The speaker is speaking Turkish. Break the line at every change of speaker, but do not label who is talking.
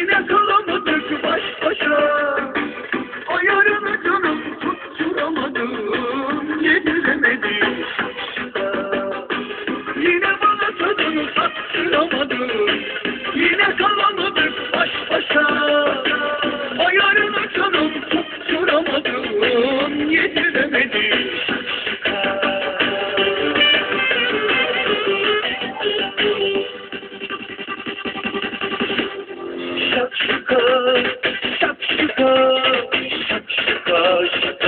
Yine salonu baş başa. Ayarını canım tutturamadım. Yediremedim şapşıda Yine you go, shut you go, shut you